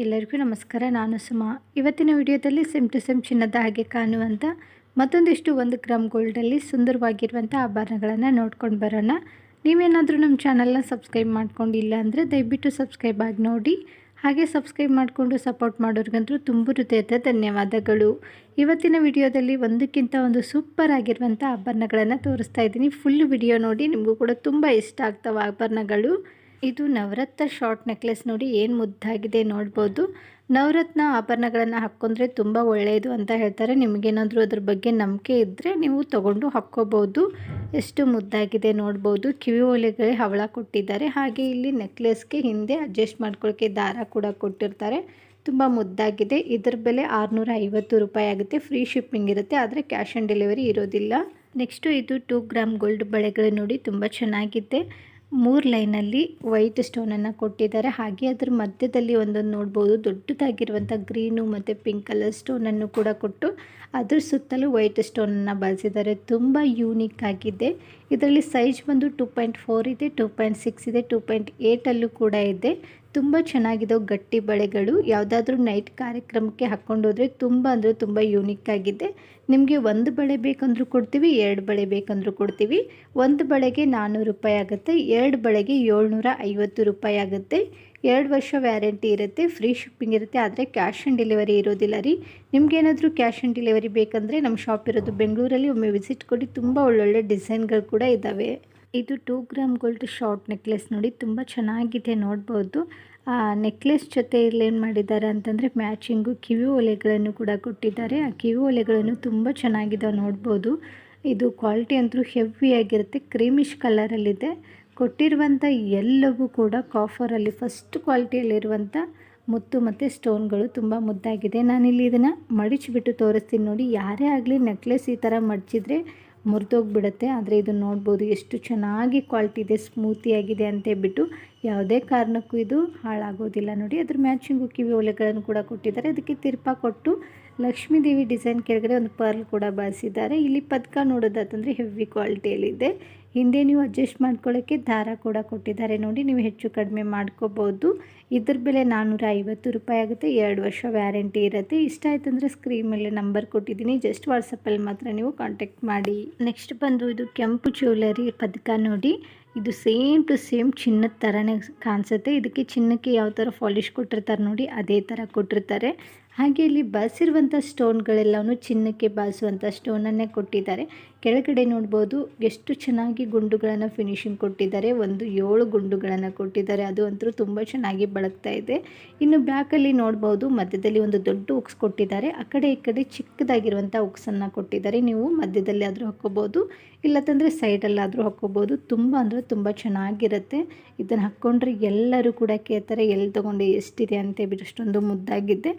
ಎಲ್ಲರಿಗೂ ನಮಸ್ಕಾರ. ನಾನು ಸುಮಾ. ಇವತ್ತಿನ ವಿಡಿಯೋದಲ್ಲಿ ಸೆಮ್ ಟು ಸೆಮ್ ಚಿನ್ನದ ಹಾಗೆ ಕಾಣುವಂಥ ಮತ್ತೊಂದಿಷ್ಟು ಒಂದು ಗ್ರಾಮ್ ಗೋಲ್ಡಲ್ಲಿ ಸುಂದರವಾಗಿರುವಂಥ ಆಭರಣಗಳನ್ನು ನೋಡ್ಕೊಂಡು ಬರೋಣ. ನೀವೇನಾದರೂ ನಮ್ಮ ಚಾನಲ್ನ ಸಬ್ಸ್ಕ್ರೈಬ್ ಮಾಡ್ಕೊಂಡಿಲ್ಲ ಅಂದರೆ ದಯವಿಟ್ಟು ಸಬ್ಸ್ಕ್ರೈಬ್ ಆಗಿ ನೋಡಿ. ಹಾಗೆ ಸಬ್ಸ್ಕ್ರೈಬ್ ಮಾಡಿಕೊಂಡು ಸಪೋರ್ಟ್ ಮಾಡೋರಿಗಂತೂ ತುಂಬ ಹೃದಯದ ಧನ್ಯವಾದಗಳು. ಇವತ್ತಿನ ವಿಡಿಯೋದಲ್ಲಿ ಒಂದಕ್ಕಿಂತ ಒಂದು ಸೂಪರ್ ಆಗಿರುವಂಥ ಆಭರಣಗಳನ್ನು ತೋರಿಸ್ತಾ ಇದ್ದೀನಿ. ಫುಲ್ ವಿಡಿಯೋ ನೋಡಿ ನಿಮಗೂ ಕೂಡ ತುಂಬ ಇಷ್ಟ ಆಗ್ತವೆ ಆಭರಣಗಳು. ಇದು ನವರತ್ನ ಶಾರ್ಟ್ ನೆಕ್ಲೆಸ್ ನೋಡಿ ಏನು ಮುದ್ದಾಗಿದೆ ನೋಡ್ಬೋದು. ನವರತ್ನ ಆಭರಣಗಳನ್ನು ಹಾಕ್ಕೊಂಡ್ರೆ ತುಂಬ ಒಳ್ಳೆಯದು ಅಂತ ಹೇಳ್ತಾರೆ. ನಿಮಗೇನಾದರೂ ಅದ್ರ ಬಗ್ಗೆ ನಂಬಿಕೆ ಇದ್ದರೆ ನೀವು ತಗೊಂಡು ಹಾಕ್ಕೋಬೋದು. ಎಷ್ಟು ಮುದ್ದಾಗಿದೆ ನೋಡ್ಬೋದು. ಕಿವಿ ಒಲೆಗಳೇ ಹವಳ ಕೊಟ್ಟಿದ್ದಾರೆ. ಹಾಗೆ ಇಲ್ಲಿ ನೆಕ್ಲೆಸ್ಗೆ ಹಿಂದೆ ಅಡ್ಜಸ್ಟ್ ಮಾಡ್ಕೊಳ್ಳೋಕ್ಕೆ ದಾರ ಕೂಡ ಕೊಟ್ಟಿರ್ತಾರೆ. ತುಂಬ ಮುದ್ದಾಗಿದೆ. ಇದರ ಬೆಲೆ ಆರುನೂರ ಐವತ್ತು ರೂಪಾಯಿ ಆಗುತ್ತೆ. ಫ್ರೀ ಶಿಪ್ಪಿಂಗ್ ಇರುತ್ತೆ. ಆದರೆ ಕ್ಯಾಶ್ ಆನ್ ಡೆಲಿವರಿ ಇರೋದಿಲ್ಲ. ನೆಕ್ಸ್ಟು ಇದು ಟೂ ಗ್ರಾಮ್ ಗೋಲ್ಡ್ ಬಳೆಗಳು ನೋಡಿ ತುಂಬ ಚೆನ್ನಾಗಿದೆ. ಮೂರು ಲೈನಲ್ಲಿ ವೈಟ್ ಸ್ಟೋನನ್ನು ಕೊಟ್ಟಿದ್ದಾರೆ. ಹಾಗೆ ಅದ್ರ ಮಧ್ಯದಲ್ಲಿ ಒಂದೊಂದು ನೋಡ್ಬೋದು. ದೊಡ್ಡದಾಗಿರುವಂಥ ಗ್ರೀನು ಮತ್ತು ಪಿಂಕ್ ಕಲರ್ ಸ್ಟೋನನ್ನು ಕೂಡ ಕೊಟ್ಟು ಅದ್ರ ಸುತ್ತಲೂ ವೈಟ್ ಸ್ಟೋನನ್ನು ಬಳಸಿದ್ದಾರೆ. ತುಂಬ ಯೂನಿಕ್ ಆಗಿದೆ. ಇದರಲ್ಲಿ ಸೈಜ್ ಬಂದು ಟೂ ಪಾಯಿಂಟ್ ಫೋರ್ ಇದೆ ಟೂ ಪಾಯಿಂಟ್ ಸಿಕ್ಸ್ ಇದೆ ಟೂ ಪಾಯಿಂಟ್ ಏಯ್ಟಲ್ಲೂ ಕೂಡ ಇದೆ. ತುಂಬ ಚೆನ್ನಾಗಿದೆ ಗಟ್ಟಿ ಬಳೆಗಳು. ಯಾವುದಾದ್ರೂ ನೈಟ್ ಕಾರ್ಯಕ್ರಮಕ್ಕೆ ಹಾಕ್ಕೊಂಡೋದ್ರೆ ತುಂಬ ಅಂದರೆ ತುಂಬ ಯೂನಿಕ್ ಆಗಿದೆ. ನಿಮಗೆ ಒಂದು ಬಳೆ ಬೇಕಂದ್ರೂ ಕೊಡ್ತೀವಿ, ಎರಡು ಬಳೆ ಬೇಕಂದ್ರೂ ಕೊಡ್ತೀವಿ. ಒಂದು ಬಳೆಗೆ ನಾನ್ನೂರು ರೂಪಾಯಿ ಆಗುತ್ತೆ, ಎರಡು ಬಳೆಗೆ ಏಳ್ನೂರ ಐವತ್ತು ರೂಪಾಯಿ ಆಗುತ್ತೆ. ಎರಡು ವರ್ಷ ವ್ಯಾರಂಟಿ ಇರುತ್ತೆ, ಫ್ರೀ ಶಿಪ್ಪಿಂಗ್ ಇರುತ್ತೆ, ಆದರೆ ಕ್ಯಾಶ್ ಆನ್ ಡೆಲಿವರಿ ಇರೋದಿಲ್ಲ ರೀ. ನಿಮ್ಗೇನಾದರೂ ಕ್ಯಾಶ್ ಆನ್ ಡೆಲಿವರಿ ಬೇಕಂದರೆ ನಮ್ಮ ಶಾಪ್ ಇರೋದು ಬೆಂಗಳೂರಲ್ಲಿ, ಒಮ್ಮೆ ವಿಸಿಟ್ ಕೊಡಿ, ತುಂಬ ಒಳ್ಳೊಳ್ಳೆ ಡಿಸೈನ್ಗಳು ಕೂಡ ಇದ್ದಾವೆ ಇದು two gram gold short necklace ನೋಡಿ, ತುಂಬ ಚೆನ್ನಾಗಿದೆ ನೋಡ್ಬೋದು. ನೆಕ್ಲೆಸ್ ಜೊತೆ ಇಲ್ಲೇನು ಮಾಡಿದ್ದಾರೆ ಅಂತಂದರೆ ಮ್ಯಾಚಿಂಗು, ಕಿವಿ ಒಲೆಗಳನ್ನು ಕೂಡ ಕೊಟ್ಟಿದ್ದಾರೆ. ಆ ಕಿವಿ ಒಲೆಗಳನ್ನು ತುಂಬ ಚೆನ್ನಾಗಿದ್ದಾವೆ ನೋಡ್ಬೋದು. ಇದು ಕ್ವಾಲಿಟಿ ಅಂತೂ ಹೆವಿ ಆಗಿರುತ್ತೆ, ಕ್ರೀಮಿಶ್ ಕಲರಲ್ಲಿದೆ. ಕೊಟ್ಟಿರುವಂಥ ಎಲ್ಲವೂ ಕೂಡ ಕಾಫರಲ್ಲಿ ಫಸ್ಟ್ ಕ್ವಾಲಿಟಿಯಲ್ಲಿರುವಂಥ ಮುತ್ತು ಮತ್ತು ಸ್ಟೋನ್ಗಳು ತುಂಬ ಮುದ್ದಾಗಿದೆ. ನಾನಿಲ್ಲಿ ಇದನ್ನು ಮಡಿಚಿಬಿಟ್ಟು ತೋರಿಸ್ತೀನಿ ನೋಡಿ. ಯಾರೇ ಆಗಲಿ ನೆಕ್ಲೆಸ್ ಈ ಥರ ಮಡಚಿದ್ರೆ ಮುರಿದೋಗ್ಬಿಡುತ್ತೆ. ಆದರೆ ಇದನ್ನು ನೋಡ್ಬೋದು ಎಷ್ಟು ಚೆನ್ನಾಗಿ ಕ್ವಾಲಿಟಿ ಇದೆ ಸ್ಮೂತಿಯಾಗಿದೆ ಅಂತ ಹೇಳ್ಬಿಟ್ಟು ಯಾವುದೇ ಕಾರಣಕ್ಕೂ ಇದು ಹಾಳಾಗೋದಿಲ್ಲ ನೋಡಿ. ಅದ್ರ ಮ್ಯಾಚಿಂಗು ಕಿವಿ ಒಲೆಗಳನ್ನು ಕೂಡ ಕೊಟ್ಟಿದ್ದಾರೆ. ಅದಕ್ಕೆ ತಿರ್ಪ ಕೊಟ್ಟು ಲಕ್ಷ್ಮೀ ದೇವಿ ಡಿಸೈನ್ ಕೆಳಗಡೆ ಒಂದು ಪರ್ಲ್ ಕೂಡ ಬಳಸಿದ್ದಾರೆ ಇಲ್ಲಿ ಪದಕ ನೋಡೋದಾತಂದರೆ ಹೆವಿ ಕ್ವಾಲಿಟಿಯಲ್ಲಿದೆ. ಹಿಂದೆ ನೀವು ಅಡ್ಜಸ್ಟ್ ಮಾಡ್ಕೊಳ್ಳೋಕ್ಕೆ ದಾರ ಕೂಡ ಕೊಟ್ಟಿದ್ದಾರೆ. ನೋಡಿ, ನೀವು ಹೆಚ್ಚು ಕಡಿಮೆ ಮಾಡ್ಕೋಬೋದು. ಇದ್ರ ಬೆಲೆ ನಾನ್ನೂರ ಐವತ್ತು ರೂಪಾಯಿ ಆಗುತ್ತೆ. ಎರಡು ವರ್ಷ ವ್ಯಾರಂಟಿ ಇರುತ್ತೆ. ಇಷ್ಟ ಆಯ್ತು ಅಂದರೆ ಸ್ಕ್ರೀನ್ ಮೇಲೆ ನಂಬರ್ ಕೊಟ್ಟಿದ್ದೀನಿ. ಜಸ್ಟ್ ವಾಟ್ಸಪ್ಪಲ್ಲಿ ಮಾತ್ರ ನೀವು ಕಾಂಟ್ಯಾಕ್ಟ್ ಮಾಡಿ. ನೆಕ್ಸ್ಟ್ ಬಂದು ಇದು ಕೆಂಪು ಜ್ಯುವೆಲರಿ ಪದಕ ನೋಡಿ. ಇದು ಸೇಮ್ ಟು ಸೇಮ್ ಚಿನ್ನದ ಥರನೇ ಕಾಣಿಸುತ್ತೆ. ಇದಕ್ಕೆ ಚಿನ್ನಕ್ಕೆ ಯಾವ ಥರ ಪಾಲಿಶ್ ಕೊಟ್ಟಿರ್ತಾರೆ ನೋಡಿ, ಅದೇ ಥರ ಕೊಟ್ಟಿರ್ತಾರೆ. ಹಾಗೆ ಇಲ್ಲಿ ಬಳಸಿರುವಂಥ ಸ್ಟೋನ್ಗಳೆಲ್ಲವೂ ಚಿನ್ನಕ್ಕೆ ಬಳಸುವಂಥ ಸ್ಟೋನನ್ನೇ ಕೊಟ್ಟಿದ್ದಾರೆ. ಕೆಳಗಡೆ ನೋಡ್ಬೋದು ಎಷ್ಟು ಚೆನ್ನಾಗಿ ಗುಂಡುಗಳನ್ನು ಫಿನಿಶಿಂಗ್ ಕೊಟ್ಟಿದ್ದಾರೆ. ಒಂದು ಏಳು ಗುಂಡುಗಳನ್ನು ಕೊಟ್ಟಿದ್ದಾರೆ. ಅದು ಅಂತೂ ತುಂಬ ಚೆನ್ನಾಗಿ ಬಳಕ್ತಾ ಇದೆ. ಇನ್ನು ಬ್ಯಾಕಲ್ಲಿ ನೋಡ್ಬೋದು ಮಧ್ಯದಲ್ಲಿ ಒಂದು ದೊಡ್ಡ ಉಕ್ಸ್ ಕೊಟ್ಟಿದ್ದಾರೆ. ಆ ಕಡೆ ಈ ಕಡೆ ಚಿಕ್ಕದಾಗಿರುವಂಥ ಉಕ್ಸನ್ನು ಕೊಟ್ಟಿದ್ದಾರೆ. ನೀವು ಮಧ್ಯದಲ್ಲಿ ಆದರೂ ಹಾಕ್ಕೋಬೋದು ಇಲ್ಲತಂದರೆ ಸೈಡಲ್ಲಾದರೂ ಹಾಕ್ಕೋಬೋದು. ತುಂಬ ಅಂದರೆ ತುಂಬ ಚೆನ್ನಾಗಿರುತ್ತೆ. ಇದನ್ನು ಹಾಕ್ಕೊಂಡ್ರೆ ಎಲ್ಲರೂ ಕೂಡ ಕೇಳ್ತಾರೆ, ಎಲ್ಲಿ ತೊಗೊಂಡು ಎಷ್ಟಿದೆ ಅಂತ ಬಿಟ್ಟು ಅಷ್ಟೊಂದು ಮುದ್ದಾಗಿದ್ದೆ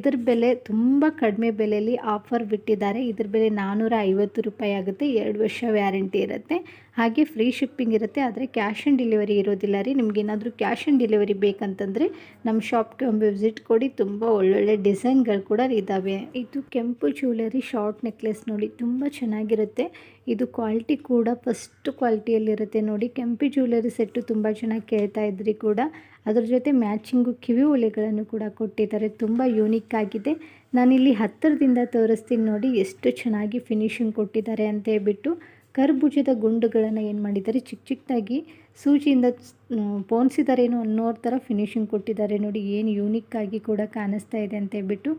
ಇದ್ರ ಬೆಲೆ ತುಂಬ ಕಡಿಮೆ ಬೆಲೆಯಲ್ಲಿ ಆಫರ್ ಬಿಟ್ಟಿದ್ದಾರೆ. ಇದ್ರ ಬೆಲೆ ನಾನ್ನೂರ ಐವತ್ತು ರೂಪಾಯಿ ಆಗುತ್ತೆ. ಎರಡು ವರ್ಷ ವ್ಯಾರಂಟಿ ಇರುತ್ತೆ. ಹಾಗೆ ಫ್ರೀ ಶಿಪ್ಪಿಂಗ್ ಇರುತ್ತೆ. ಆದರೆ ಕ್ಯಾಶ್ ಆನ್ ಡೆಲಿವರಿ ಇರೋದಿಲ್ಲ ರೀ. ನಿಮ್ಗೇನಾದರೂ ಕ್ಯಾಶ್ ಆನ್ ಡೆಲಿವರಿ ಬೇಕಂತಂದರೆ ನಮ್ಮ ಶಾಪ್ಗೆ ಒಂದು ವಿಸಿಟ್ ಕೊಡಿ. ತುಂಬ ಒಳ್ಳೊಳ್ಳೆ ಡಿಸೈನ್ಗಳು ಕೂಡ ಇದ್ದಾವೆ ಇದು ಕೆಂಪು ಜ್ಯುವೆಲರಿ ಶಾರ್ಟ್ ನೆಕ್ಲೆಸ್ ನೋಡಿ ತುಂಬ ಚೆನ್ನಾಗಿರುತ್ತೆ. ಇದು ಕ್ವಾಲಿಟಿ ಕೂಡ ಫಸ್ಟ್ ಕ್ವಾಲಿಟಿಯಲ್ಲಿರುತ್ತೆ ನೋಡಿ. ಕೆಂಪು ಜ್ಯುವೆಲರಿ ಸೆಟ್ಟು ತುಂಬ ಚೆನ್ನಾಗಿ ಕೇಳ್ತಾ ಇದ್ರಿ ಕೂಡ. ಅದ್ರ ಜೊತೆ ಮ್ಯಾಚಿಂಗು ಕಿವಿ ಒಲೆಗಳನ್ನು ಕೂಡ ಕೊಟ್ಟಿದ್ದಾರೆ. ತುಂಬ ಯೂನಿಕ್ ಆಗಿದೆ. ನಾನಿಲ್ಲಿ ಹತ್ತಿರದಿಂದ ತೋರಿಸ್ತೀನಿ ನೋಡಿ ಎಷ್ಟು ಚೆನ್ನಾಗಿ ಫಿನಿಶಿಂಗ್ ಕೊಟ್ಟಿದ್ದಾರೆ ಅಂತ ಹೇಳ್ಬಿಟ್ಟು ಕರ್ಬುಜದ ಗುಂಡುಗಳನ್ನು ಏನು ಮಾಡಿದ್ದಾರೆ ಚಿಕ್ಕ ಚಿಕ್ಕದಾಗಿ ಸೂಜಿಯಿಂದ ಪೋಣಿಸಿದಾರೇನೋ ಅನ್ನೋ ಥರ ಫಿನಿಶಿಂಗ್ ಕೊಟ್ಟಿದ್ದಾರೆ ನೋಡಿ. ಏನು ಯೂನಿಕ್ ಆಗಿ ಕೂಡ ಕಾಣಿಸ್ತಾ ಇದೆ ಅಂತ ಹೇಳ್ಬಿಟ್ಟು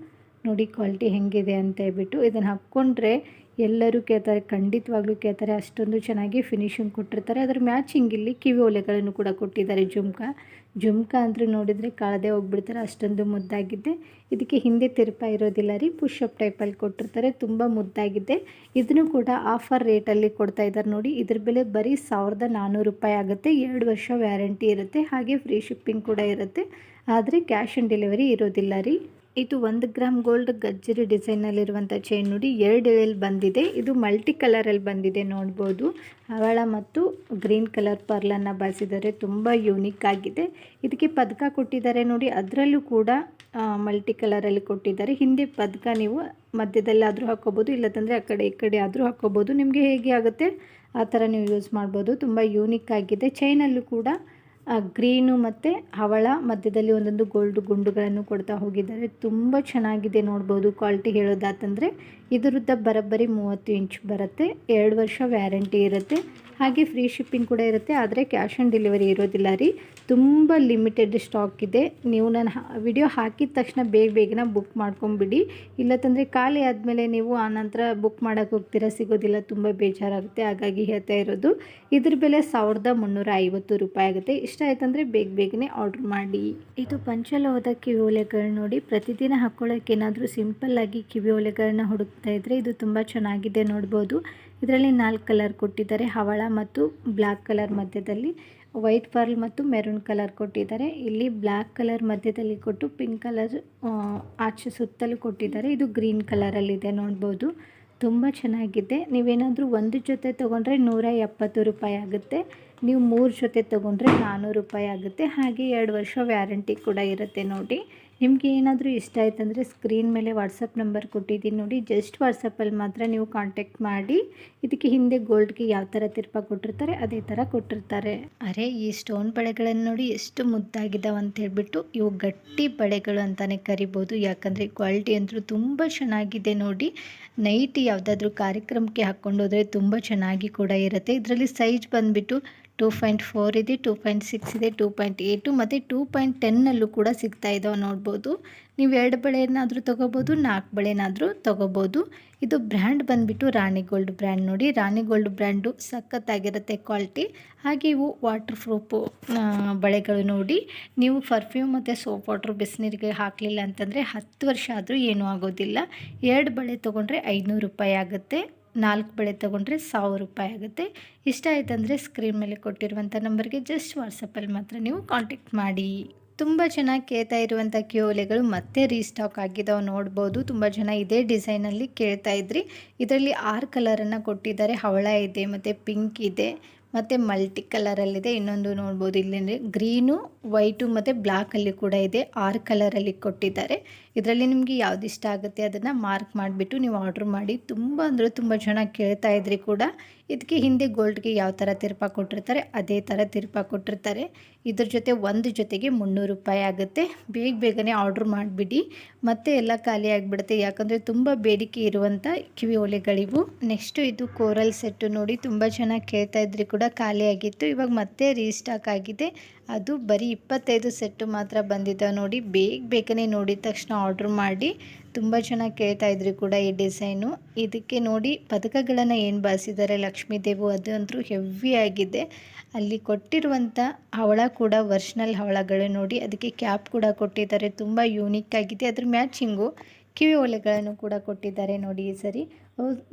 ನೋಡಿ ಕ್ವಾಲಿಟಿ ಹೆಂಗಿದೆ ಅಂತ ಹೇಳ್ಬಿಟ್ಟು ಇದನ್ನು ಹಾಕ್ಕೊಂಡ್ರೆ ಎಲ್ಲರೂ ಕೇಳ್ತಾರೆ, ಖಂಡಿತವಾಗ್ಲೂ ಕೇಳ್ತಾರೆ. ಅಷ್ಟೊಂದು ಚೆನ್ನಾಗಿ ಫಿನಿಶಿಂಗ್ ಕೊಟ್ಟಿರ್ತಾರೆ. ಅದರ ಮ್ಯಾಚಿಂಗ್ ಇಲ್ಲಿ ಕಿವಿ ಒಲೆಗಳನ್ನು ಕೂಡ ಕೊಟ್ಟಿದ್ದಾರೆ ಜುಮ್ಕಾ. ಜುಮ್ಕಾ ಅಂದರೆ ನೋಡಿದರೆ ಕಾಳದೆ ಹೋಗ್ಬಿಡ್ತಾರೆ, ಅಷ್ಟೊಂದು ಮುದ್ದಾಗಿದೆ. ಇದಕ್ಕೆ ಹಿಂದೆ ತಿರುಪ ಇರೋದಿಲ್ಲ ರೀ ಪುಷಪ್ ಟೈಪಲ್ಲಿ ಕೊಟ್ಟಿರ್ತಾರೆ, ತುಂಬ ಮುದ್ದಾಗಿದೆ. ಇದನ್ನು ಕೂಡ ಆಫರ್ ರೇಟಲ್ಲಿ ಕೊಡ್ತಾ ಇದ್ದಾರೆ ನೋಡಿ. ಇದ್ರ ಬೆಲೆ ಬರೀ ಸಾವಿರದ ರೂಪಾಯಿ ಆಗುತ್ತೆ. ಎರಡು ವರ್ಷ ವ್ಯಾರಂಟಿ ಇರುತ್ತೆ. ಹಾಗೆ ಫ್ರೀ ಶಿಪ್ಪಿಂಗ್ ಕೂಡ ಇರುತ್ತೆ. ಆದರೆ ಕ್ಯಾಶ್ ಆನ್ ಡೆಲಿವರಿ ಇರೋದಿಲ್ಲ ರೀ. ಇದು ಒಂದು ಗ್ರಾಮ್ ಗೋಲ್ಡ್ ಗಜ್ಜರಿ ಡಿಸೈನಲ್ಲಿರುವಂಥ ಚೈನ್ ನೋಡಿ, ಎರಡು ಎಳೆಯಲ್ಲಿ ಬಂದಿದೆ. ಇದು ಮಲ್ಟಿ ಕಲರಲ್ಲಿ ಬಂದಿದೆ ನೋಡ್ಬೋದು. ಹವಳ ಮತ್ತು ಗ್ರೀನ್ ಕಲರ್ ಪರ್ಲನ್ನು ಬಳಸಿದ್ದಾರೆ ತುಂಬ ಯೂನಿಕ್ ಆಗಿದೆ. ಇದಕ್ಕೆ ಪದಕ ಕೊಟ್ಟಿದ್ದಾರೆ ನೋಡಿ, ಅದರಲ್ಲೂ ಕೂಡ ಮಲ್ಟಿ ಕಲರಲ್ಲಿ ಕೊಟ್ಟಿದ್ದಾರೆ. ಹಿಂದೆ ಪದಕ ನೀವು ಮಧ್ಯದಲ್ಲಾದರೂ ಹಾಕ್ಕೋಬೋದು, ಇಲ್ಲದಂದರೆ ಆ ಕಡೆ ಈ ಕಡೆ ಆದರೂ ಹಾಕ್ಕೋಬೋದು. ನಿಮಗೆ ಹೇಗೆ ಆಗುತ್ತೆ, ಆ ಥರ ನೀವು ಯೂಸ್ ಮಾಡ್ಬೋದು. ತುಂಬ ಯೂನಿಕ್ ಆಗಿದೆ. ಚೈನಲ್ಲೂ ಕೂಡ ಗ್ರೀನು ಮತ್ತು ಹವಳ ಮಧ್ಯದಲ್ಲಿ ಒಂದೊಂದು ಗೋಲ್ಡ್ ಗುಂಡುಗಳನ್ನು ಕೊಡ್ತಾ ಹೋಗಿದ್ದಾರೆ. ತುಂಬ ಚೆನ್ನಾಗಿದೆ ನೋಡ್ಬೋದು ಕ್ವಾಲಿಟಿ ಹೇಳೋದಾತಂದರೆ. ಇದರದ್ದು ಬರೋಬ್ಬರಿ ಮೂವತ್ತು ಇಂಚ್ ಬರುತ್ತೆ. ಎರಡು ವರ್ಷ ವ್ಯಾರಂಟಿ ಇರುತ್ತೆ. ಹಾಗೆ ಫ್ರೀ ಶಿಪ್ಪಿಂಗ್ ಕೂಡ ಇರುತ್ತೆ, ಆದರೆ ಕ್ಯಾಶ್ ಆನ್ ಡೆಲಿವರಿ ಇರೋದಿಲ್ಲ ರೀ. ತುಂಬ ಲಿಮಿಟೆಡ್ ಸ್ಟಾಕ್ ಇದೆ. ನೀವು ನಾನು ವಿಡಿಯೋ ಹಾಕಿದ ತಕ್ಷಣ ಬೇಗ ಬೇಗನ ಬುಕ್ ಮಾಡ್ಕೊಂಬಿಡಿ. ಇಲ್ಲತ್ತಂದರೆ ಖಾಲಿ ಆದಮೇಲೆ ನೀವು ಆನಂತರ ಬುಕ್ ಮಾಡೋಕ್ಕೆ ಹೋಗ್ತೀರಾ, ಸಿಗೋದಿಲ್ಲ, ತುಂಬ ಬೇಜಾರಾಗುತ್ತೆ. ಹಾಗಾಗಿ ಹೇಳ್ತಾ ಇರೋದು, ಇದ್ರ ಬೆಲೆ ಸಾವಿರದ ಮುನ್ನೂರ ಐವತ್ತು ರೂಪಾಯಿ ಆಗುತ್ತೆ. ಇಷ್ಟ ಆಯ್ತಂದರೆ ಬೇಗ ಬೇಗನೆ ಆರ್ಡ್ರ್ ಮಾಡಿ. ಇದು ಪಂಚಲೋಹದ ಕಿವಿ ಓಲೆಗಳು ನೋಡಿ, ಪ್ರತಿದಿನ ಹಾಕ್ಕೊಳ್ಳೋಕೆ ಏನಾದರೂ ಸಿಂಪಲ್ಲಾಗಿ ಕಿವಿ ಓಲೆಗಳನ್ನ ಹುಡುಕ್ತಾ ಇದ್ದರೆ ಇದು ತುಂಬ ಚೆನ್ನಾಗಿದೆ ನೋಡ್ಬೋದು. ಇದರಲ್ಲಿ ನಾಲ್ಕು ಕಲರ್ ಕೊಟ್ಟಿದ್ದಾರೆ. ಹವಳ ಮತ್ತು ಬ್ಲ್ಯಾಕ್ ಕಲರ್ ಮಧ್ಯದಲ್ಲಿ ವೈಟ್ ಪರ್ಲ್ ಮತ್ತು ಮೆರೂನ್ ಕಲರ್ ಕೊಟ್ಟಿದ್ದಾರೆ. ಇಲ್ಲಿ ಬ್ಲ್ಯಾಕ್ ಕಲರ್ ಮಧ್ಯದಲ್ಲಿ ಕೊಟ್ಟು ಪಿಂಕ್ ಕಲರ್ ಆಚೆ ಸುತ್ತಲೂ ಕೊಟ್ಟಿದ್ದಾರೆ. ಇದು ಗ್ರೀನ್ ಕಲರಲ್ಲಿದೆ, ನೋಡ್ಬೋದು. ತುಂಬ ಚೆನ್ನಾಗಿದೆ. ನೀವೇನಾದರೂ ಒಂದು ಜೊತೆ ತೊಗೊಂಡ್ರೆ ನೂರ ಎಪ್ಪತ್ತು ರೂಪಾಯಿ ಆಗುತ್ತೆ. ನೀವು ಮೂರು ಜೊತೆ ತೊಗೊಂಡ್ರೆ ನಾನ್ನೂರು ರೂಪಾಯಿ ಆಗುತ್ತೆ. ಹಾಗೆ ಎರಡು ವರ್ಷ ವ್ಯಾರಂಟಿ ಕೂಡ ಇರುತ್ತೆ ನೋಡಿ. ನಿಮಗೆ ಏನಾದರೂ ಇಷ್ಟ ಆಯ್ತಂದರೆ ಸ್ಕ್ರೀನ್ ಮೇಲೆ ವಾಟ್ಸಪ್ ನಂಬರ್ ಕೊಟ್ಟಿದ್ದೀನಿ ನೋಡಿ. ಜಸ್ಟ್ ವಾಟ್ಸಪ್ಪಲ್ಲಿ ಮಾತ್ರ ನೀವು ಕಾಂಟ್ಯಾಕ್ಟ್ ಮಾಡಿ. ಇದಕ್ಕೆ ಹಿಂದೆ ಗೋಲ್ಡ್ಗೆ ಯಾವ ಥರ ತಿರ್ಪ ಕೊಟ್ಟಿರ್ತಾರೆ, ಅದೇ ಥರ ಕೊಟ್ಟಿರ್ತಾರೆ. ಅರೆ, ಈ ಸ್ಟೋನ್ ಬಳೆಗಳನ್ನು ನೋಡಿ ಎಷ್ಟು ಮುದ್ದಾಗಿದ್ದಾವೆ ಅಂತ ಹೇಳ್ಬಿಟ್ಟು ಇವು ಗಟ್ಟಿ ಬಳೆಗಳು ಅಂತಲೇ ಕರಿಬೋದು. ಯಾಕಂದರೆ ಕ್ವಾಲಿಟಿ ಅಂತೂ ತುಂಬ ಚೆನ್ನಾಗಿದೆ ನೋಡಿ. ನೈಟ್ ಯಾವುದಾದ್ರೂ ಕಾರ್ಯಕ್ರಮಕ್ಕೆ ಹಾಕ್ಕೊಂಡು ಹೋದರೆ ತುಂಬ ಚೆನ್ನಾಗಿ ಕೂಡ ಇರುತ್ತೆ. ಇದರಲ್ಲಿ ಸೈಜ್ ಬಂದುಬಿಟ್ಟು ಟೂ ಪಾಯಿಂಟ್ ಫೋರ್ ಇದೆ ಟೂ ಪಾಯಿಂಟ್ ಸಿಕ್ಸ್ ಇದೆ ಟೂ ಪಾಯಿಂಟ್ ಏಯ್ಟು ಮತ್ತು ಟೂ ಪಾಯಿಂಟ್ ಟೆನ್ನಲ್ಲೂ ಕೂಡ ಸಿಗ್ತಾ ಇದ್ದಾವೆ ನೋಡ್ಬೋದು. ನೀವು ಎರಡು ಬಳೆಯನ್ನಾದರೂ ತೊಗೋಬೋದು, ನಾಲ್ಕು ಬಳೆನಾದರೂ ತೊಗೋಬೋದು. ಇದು ಬ್ರ್ಯಾಂಡ್ ಬಂದುಬಿಟ್ಟು ರಾಣಿ ಗೋಲ್ಡ್ ಬ್ರ್ಯಾಂಡ್ ನೋಡಿ. ರಾಣಿ ಗೋಲ್ಡ್ ಬ್ರ್ಯಾಂಡು ಸಖತ್ತಾಗಿರುತ್ತೆ ಕ್ವಾಲಿಟಿ. ಹಾಗೆ ಇವು ವಾಟರ್ ಪ್ರೂಫು ಬಳೆಗಳು ನೋಡಿ. ನೀವು ಪರ್ಫ್ಯೂಮ್ ಮತ್ತು ಸೋಪ್ ವಾಟ್ರ್ ಬಿಸಿನೀರಿಗೆ ಹಾಕಲಿಲ್ಲ ಅಂತಂದರೆ ಹತ್ತು ವರ್ಷ ಆದರೂ ಏನೂ ಆಗೋದಿಲ್ಲ. ಎರಡು ಬಳೆ ತೊಗೊಂಡ್ರೆ ಐನೂರು ರೂಪಾಯಿ ಆಗುತ್ತೆ. ನಾಲ್ಕು ಬಳೆ ತೊಗೊಂಡ್ರೆ ಸಾವಿರ ರೂಪಾಯಿ ಆಗುತ್ತೆ. ಇಷ್ಟ ಆಯ್ತಂದರೆ ಸ್ಕ್ರೀನ್ ಮೇಲೆ ಕೊಟ್ಟಿರುವಂಥ ನಂಬರ್ಗೆ ಜಸ್ಟ್ ವಾಟ್ಸಪ್ಪಲ್ಲಿ ಮಾತ್ರ ನೀವು ಕಾಂಟ್ಯಾಕ್ಟ್ ಮಾಡಿ. ತುಂಬ ಚೆನ್ನಾಗಿ ಕೇಳ್ತಾ ಇರುವಂಥ ಕ್ಯೋಲೆಗಳು ಮತ್ತೆ ರೀಸ್ಟಾಕ್ ಆಗಿದ್ದಾವೆ ನೋಡ್ಬೋದು. ತುಂಬ ಜನ ಇದೇ ಡಿಸೈನಲ್ಲಿ ಕೇಳ್ತಾ ಇದ್ರಿ. ಇದರಲ್ಲಿ ಆರು ಕಲರನ್ನು ಕೊಟ್ಟಿದ್ದಾರೆ. ಹವಳ ಇದೆ, ಮತ್ತು ಪಿಂಕ್ ಇದೆ, ಮತ್ತು ಮಲ್ಟಿ ಕಲರಲ್ಲಿದೆ ಇನ್ನೊಂದು ನೋಡ್ಬೋದು ಇಲ್ಲಿ ಗ್ರೀನು ವೈಟು ಮತ್ತು ಬ್ಲ್ಯಾಕಲ್ಲಿ ಕೂಡ ಇದೆ. ಆರು ಕಲರಲ್ಲಿ ಕೊಟ್ಟಿದ್ದಾರೆ. ಇದರಲ್ಲಿ ನಿಮಗೆ ಯಾವ್ದು ಇಷ್ಟ ಆಗುತ್ತೆ ಅದನ್ನು ಮಾರ್ಕ್ ಮಾಡಿಬಿಟ್ಟು ನೀವು ಆರ್ಡ್ರ್ ಮಾಡಿ ತುಂಬ ಅಂದರೆ ತುಂಬ ಜನ ಕೇಳ್ತಾ ಇದ್ರಿ ಕೂಡ. ಇದಕ್ಕೆ ಹಿಂದೆ ಗೋಲ್ಡ್ಗೆ ಯಾವ ಥರ ತಿರ್ಪ ಕೊಟ್ಟಿರ್ತಾರೆ, ಅದೇ ಥರ ತಿರ್ಪ ಕೊಟ್ಟಿರ್ತಾರೆ. ಇದ್ರ ಜೊತೆ ಒಂದು ಜೊತೆಗೆ ಮುನ್ನೂರು ರೂಪಾಯಿ ಆಗುತ್ತೆ. ಬೇಗ ಬೇಗನೆ ಆರ್ಡ್ರ್ ಮಾಡಿಬಿಡಿ. ಮತ್ತೆ ಎಲ್ಲ ಖಾಲಿ ಆಗಿಬಿಡುತ್ತೆ. ಯಾಕಂದರೆ ತುಂಬ ಬೇಡಿಕೆ ಇರುವಂಥ ಕಿವಿ ಒಲೆಗಳಿವು ನೆಕ್ಸ್ಟು ಇದು ಕೋರಲ್ ಸೆಟ್ಟು ನೋಡಿ ತುಂಬ ಚೆನ್ನಾಗಿ ಕೇಳ್ತಾ ಇದ್ರಿ ಕೂಡ ಖಾಲಿ ಆಗಿತ್ತು. ಇವಾಗ ಮತ್ತೆ ರೀಸ್ಟಾಕ್ ಆಗಿದೆ. ಅದು ಬರೀ ಇಪ್ಪತ್ತೈದು ಸೆಟ್ಟು ಮಾತ್ರ ಬಂದಿದ್ದಾವೆ ನೋಡಿ, ಬೇಗ ಬೇಗನೆ ನೋಡಿದ ತಕ್ಷಣ ಆರ್ಡ್ರ್ ಮಾಡಿ. ತುಂಬ ಜನ ಕೇಳ್ತಾ ಇದ್ರು ಕೂಡ ಈ ಡಿಸೈನು ಇದಕ್ಕೆ ನೋಡಿ ಪದಕಗಳನ್ನು ಏನು ಬಳಸಿದ್ದಾರೆ ಲಕ್ಷ್ಮೀ ದೇವು ಅದಂತೂ ಹೆವಿ ಆಗಿದೆ. ಅಲ್ಲಿ ಕೊಟ್ಟಿರುವಂಥ ಹವಳ ಕೂಡ ವರ್ಷನಲ್ ಹವಳಗಳು ನೋಡಿ, ಅದಕ್ಕೆ ಕ್ಯಾಪ್ ಕೂಡ ಕೊಟ್ಟಿದ್ದಾರೆ. ತುಂಬ ಯೂನಿಕ್ ಆಗಿದೆ. ಅದ್ರ ಮ್ಯಾಚಿಂಗು ಕಿವಿ ಒಲೆಗಳನ್ನು ಕೂಡ ಕೊಟ್ಟಿದ್ದಾರೆ ನೋಡಿ ಈ ಸರಿ.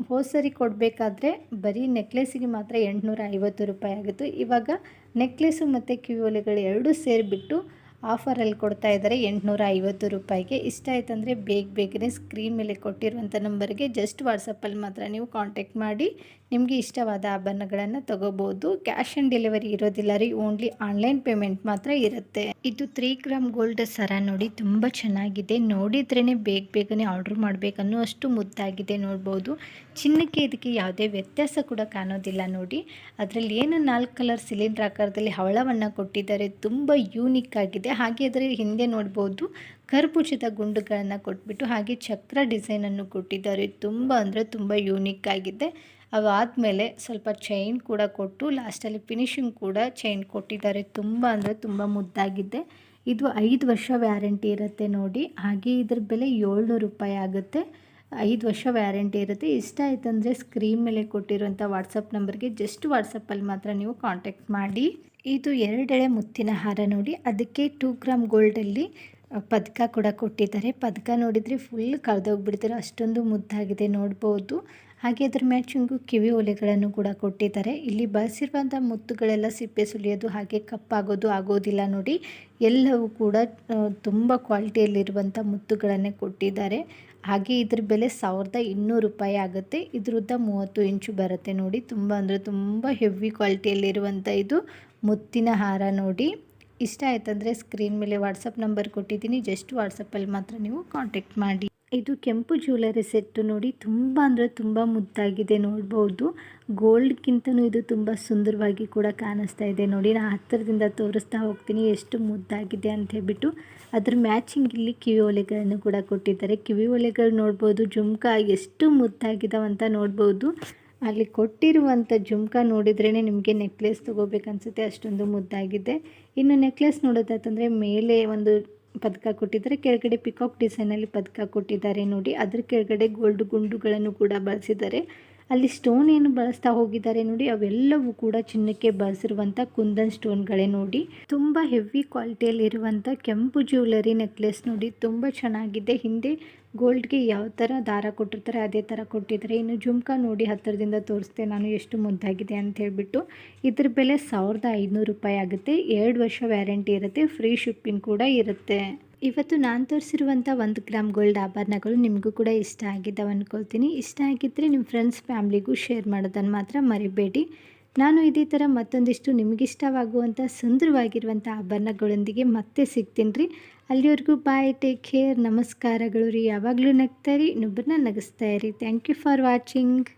ಹೋದ ಸರಿ ಕೊಡಬೇಕಾದ್ರೆ ಬರೀ ನೆಕ್ಲೆಸಿಗೆ ಮಾತ್ರ ಎಂಟುನೂರ ಐವತ್ತು ರೂಪಾಯಿ ಆಗಿತ್ತು. ಇವಾಗ ನೆಕ್ಲೆಸು ಮತ್ತು ಕಿವಿ ಒಲೆಗಳು ಎರಡೂ ಸೇರಿಬಿಟ್ಟು ಆಫರಲ್ಲಿ ಕೊಡ್ತಾ ಇದ್ದಾರೆ ಎಂಟುನೂರ ಐವತ್ತು ರೂಪಾಯಿಗೆ. ಇಷ್ಟ ಆಯ್ತಂದರೆ ಬೇಗ ಬೇಗನೆ ಸ್ಕ್ರೀನ್ ಮೇಲೆ ಕೊಟ್ಟಿರುವಂಥ ನಂಬರ್ಗೆ ಜಸ್ಟ್ ವಾಟ್ಸಪ್ಪಲ್ಲಿ ಮಾತ್ರ ನೀವು ಕಾಂಟ್ಯಾಕ್ಟ್ ಮಾಡಿ. ನಿಮಗೆ ಇಷ್ಟವಾದ ಆಭರಣಗಳನ್ನು ತಗೋಬೋದು. ಕ್ಯಾಶ್ ಆನ್ ಡೆಲಿವರಿ ಇರೋದಿಲ್ಲ ರೀ ಓನ್ಲಿ ಆನ್ಲೈನ್ ಪೇಮೆಂಟ್ ಮಾತ್ರ ಇರುತ್ತೆ. ಇದು ತ್ರೀ ಗ್ರಾಮ್ ಗೋಲ್ಡ್ ಸರ ನೋಡಿ ತುಂಬ ಚೆನ್ನಾಗಿದೆ. ನೋಡಿದ್ರೇ ಬೇಗ ಬೇಗನೆ ಆರ್ಡ್ರ್ ಮಾಡಬೇಕನ್ನೋ ಅಷ್ಟು ಮುದ್ದಾಗಿದೆ ನೋಡ್ಬೋದು. ಚಿನ್ನಕ್ಕೆ ಇದಕ್ಕೆ ಯಾವುದೇ ವ್ಯತ್ಯಾಸ ಕೂಡ ಕಾಣೋದಿಲ್ಲ ನೋಡಿ. ಅದರಲ್ಲಿ ಏನು ನಾಲ್ಕು ಕಲರ್ ಸಿಲಿಂಡರ್ ಆಕಾರದಲ್ಲಿ ಹವಳವನ್ನು ಕೊಟ್ಟಿದ್ದಾರೆ. ತುಂಬ ಯೂನಿಕ್ ಆಗಿದೆ. ಹಾಗೆ ಅದರ ಹಿಂದೆ ನೋಡ್ಬೋದು ಕರ್ಬೂಜದ ಗುಂಡುಗಳನ್ನು ಕೊಟ್ಬಿಟ್ಟು ಹಾಗೆ ಚಕ್ರ ಡಿಸೈನನ್ನು ಕೊಟ್ಟಿದ್ದಾರೆ. ತುಂಬ ಅಂದರೆ ತುಂಬ ಯೂನಿಕ್ ಆಗಿದೆ. ಅವಾದಮೇಲೆ ಸ್ವಲ್ಪ ಚೈನ್ ಕೂಡ ಕೊಟ್ಟು ಲಾಸ್ಟಲ್ಲಿ ಫಿನಿಶಿಂಗ್ ಕೂಡ ಚೈನ್ ಕೊಟ್ಟಿದ್ದಾರೆ. ತುಂಬ ಅಂದರೆ ತುಂಬ ಮುದ್ದಾಗಿದೆ. ಇದು ಐದು ವರ್ಷ ವ್ಯಾರಂಟಿ ಇರುತ್ತೆ ನೋಡಿ. ಹಾಗೆ ಇದ್ರ ಬೆಲೆ ಏಳ್ನೂರು ರೂಪಾಯಿ ಆಗುತ್ತೆ. ಐದು ವರ್ಷ ವ್ಯಾರಂಟಿ ಇರುತ್ತೆ. ಇಷ್ಟ ಆಯ್ತಂದರೆ ಸ್ಕ್ರೀನ್ ಮೇಲೆ ಕೊಟ್ಟಿರುವಂಥ ವಾಟ್ಸಪ್ ನಂಬರ್ಗೆ ಜಸ್ಟ್ ವಾಟ್ಸಪ್ಪಲ್ಲಿ ಮಾತ್ರ ನೀವು ಕಾಂಟ್ಯಾಕ್ಟ್ ಮಾಡಿ. ಇದು ಎರಡೆಳೆ ಮುತ್ತಿನ ಹಾರ ನೋಡಿ, ಅದಕ್ಕೆ ಟೂ ಗ್ರಾಮ್ ಗೋಲ್ಡಲ್ಲಿ ಪದಕ ಕೂಡ ಕೊಟ್ಟಿದ್ದಾರೆ. ಪದಕ ನೋಡಿದರೆ ಫುಲ್ ಕಳೆದೋಗ್ಬಿಡ್ತಾರೆ. ಅಷ್ಟೊಂದು ಮುದ್ದಾಗಿದೆ ನೋಡ್ಬೋದು. ಹಾಗೆ ಅದ್ರ ಮ್ಯಾಚಿಂಗು ಕಿವಿ ಒಲೆಗಳನ್ನು ಕೂಡ ಕೊಟ್ಟಿದ್ದಾರೆ. ಇಲ್ಲಿ ಬಳಸಿರುವಂಥ ಮುತ್ತುಗಳೆಲ್ಲ ಸಿಪ್ಪೆ ಸುಲಿಯೋದು, ಹಾಗೆ ಕಪ್ಪಾಗೋದು ಆಗೋದಿಲ್ಲ ನೋಡಿ. ಎಲ್ಲವೂ ಕೂಡ ತುಂಬ ಕ್ವಾಲಿಟಿಯಲ್ಲಿರುವಂಥ ಮುತ್ತುಗಳನ್ನೇ ಕೊಟ್ಟಿದ್ದಾರೆ. ಹಾಗೆ ಇದ್ರ ಬೆಲೆ ಸಾವಿರದ ಇನ್ನೂರು ರೂಪಾಯಿ ಆಗುತ್ತೆ. ಇದ್ರದ್ದ ಮೂವತ್ತು ಇಂಚು ಬರುತ್ತೆ ನೋಡಿ. ತುಂಬ ಅಂದರೆ ತುಂಬ ಹೆವಿ ಕ್ವಾಲಿಟಿಯಲ್ಲಿರುವಂಥ ಇದು ಮುತ್ತಿನ ಹಾರ ನೋಡಿ. ಇಷ್ಟ ಆಯ್ತಂದರೆ ಸ್ಕ್ರೀನ್ ಮೇಲೆ ವಾಟ್ಸಪ್ ನಂಬರ್ ಕೊಟ್ಟಿದ್ದೀನಿ. ಜಸ್ಟ್ ವಾಟ್ಸಪ್ಪಲ್ಲಿ ಮಾತ್ರ ನೀವು ಕಾಂಟ್ಯಾಕ್ಟ್ ಮಾಡಿ. ಇದು ಕೆಂಪು ಜ್ಯುವೆಲರಿ ಸೆಟ್ಟು ನೋಡಿ ತುಂಬ ಅಂದರೆ ತುಂಬ ಮುದ್ದಾಗಿದೆ ನೋಡ್ಬೋದು. ಗೋಲ್ಡ್ಗಿಂತನೂ ಇದು ತುಂಬ ಸುಂದರವಾಗಿ ಕೂಡ ಕಾಣಿಸ್ತಾ ಇದೆ ನೋಡಿ. ನಾನು ಹತ್ತಿರದಿಂದ ತೋರಿಸ್ತಾ ಹೋಗ್ತೀನಿ ಎಷ್ಟು ಮುದ್ದಾಗಿದೆ ಅಂತ ಹೇಳ್ಬಿಟ್ಟು. ಅದ್ರ ಮ್ಯಾಚಿಂಗ್ ಇಲ್ಲಿ ಕಿವಿ ಒಲೆಗಳನ್ನು ಕೂಡ ಕೊಟ್ಟಿದ್ದಾರೆ. ಕಿವಿ ಒಲೆಗಳು ನೋಡ್ಬೋದು ಜುಮ್ಕ ಎಷ್ಟು ಮುದ್ದಾಗಿದಾವಂತ ನೋಡ್ಬೋದು. ಅಲ್ಲಿ ಕೊಟ್ಟಿರುವಂಥ ಜುಮ್ಕ ನೋಡಿದ್ರೇ ನಿಮಗೆ ನೆಕ್ಲೆಸ್ ತೊಗೋಬೇಕನ್ಸುತ್ತೆ ಅಷ್ಟೊಂದು ಮುದ್ದಾಗಿದೆ. ಇನ್ನು ನೆಕ್ಲೆಸ್ ನೋಡೋದಾತಂದರೆ ಮೇಲೆ ಒಂದು ಪದಕ ಕೊಟ್ಟಿದ್ದಾರೆ. ಕೆಳಗಡೆ ಪಿಕಾಕ್ ಡಿಸೈನಲ್ಲಿ ಪದಕ ಕೊಟ್ಟಿದ್ದಾರೆ ನೋಡಿ. ಅದ್ರ ಕೆಳಗಡೆ ಗೋಲ್ಡ್ ಗುಂಡುಗಳನ್ನು ಕೂಡ ಬಳಸಿದ್ದಾರೆ. ಅಲ್ಲಿ ಸ್ಟೋನ್ ಏನು ಬಳಸ್ತಾ ಹೋಗಿದ್ದಾರೆ ನೋಡಿ, ಅವೆಲ್ಲವೂ ಕೂಡ ಚಿನ್ನಕ್ಕೆ ಬಳಸಿರುವಂಥ ಕುಂದನ್ ಸ್ಟೋನ್ಗಳೇ ನೋಡಿ. ತುಂಬ ಹೆವಿ ಕ್ವಾಲಿಟಿಯಲ್ಲಿ ಇರುವಂಥ ಕೆಂಪು ಜ್ಯುವೆಲರಿ ನೆಕ್ಲೆಸ್ ನೋಡಿ, ತುಂಬ ಚೆನ್ನಾಗಿದೆ. ಹಿಂದೆ ಗೋಲ್ಡ್ಗೆ ಯಾವ ಥರ ದಾರ ಕೊಟ್ಟಿರ್ತಾರೆ, ಅದೇ ಥರ ಕೊಟ್ಟಿದ್ದಾರೆ. ಇನ್ನು ಜುಮ್ಕಾ ನೋಡಿ, ಹತ್ತಿರದಿಂದ ತೋರಿಸ್ದೆ ನಾನು ಎಷ್ಟು ಮುದ್ದಾಗಿದೆ ಅಂತ ಹೇಳ್ಬಿಟ್ಟು. ಇದ್ರ ಬೆಲೆ ಸಾವಿರದ ಐದುನೂರು ರೂಪಾಯಿ ಆಗುತ್ತೆ. ಎರಡು ವರ್ಷ ವ್ಯಾರಂಟಿ ಇರುತ್ತೆ ಫ್ರೀ ಶಿಪ್ಪಿಂಗ್ ಕೂಡ ಇರುತ್ತೆ. ಇವತ್ತು ನಾನು ತೋರಿಸಿರುವಂಥ ಒಂದು ಗ್ರಾಮ್ ಗೋಲ್ಡ್ ಆಭರಣಗಳು ನಿಮಗೂ ಕೂಡ ಇಷ್ಟ ಆಗಿದ್ದಾವೆ ಅಂದ್ಕೊಳ್ತೀನಿ ಇಷ್ಟ ಆಗಿದ್ದರೆ ನಿಮ್ಮ ಫ್ರೆಂಡ್ಸ್ ಫ್ಯಾಮ್ಲಿಗೂ ಶೇರ್ ಮಾಡೋದನ್ನು ಮಾತ್ರ ಮರಿಬೇಡಿ. ನಾನು ಇದೇ ಥರ ಮತ್ತೊಂದಿಷ್ಟು ನಿಮಗಿಷ್ಟವಾಗುವಂಥ ಸುಂದರವಾಗಿರುವಂಥ ಆಭರಣಗಳೊಂದಿಗೆ ಮತ್ತೆ ಸಿಗ್ತೀನಿ. ರೀ ಅಲ್ಲಿವರೆಗೂ ಬಾಯ್ ಟೇಕ್ ಕೇರ್ ನಮಸ್ಕಾರಗಳು ರೀ. ಯಾವಾಗಲೂ ನಗ್ತಾ ರೀ ಇನ್ನೊಬ್ಬರನ್ನ ನಗಿಸ್ತಾ ಇರಿ. Thank you for watching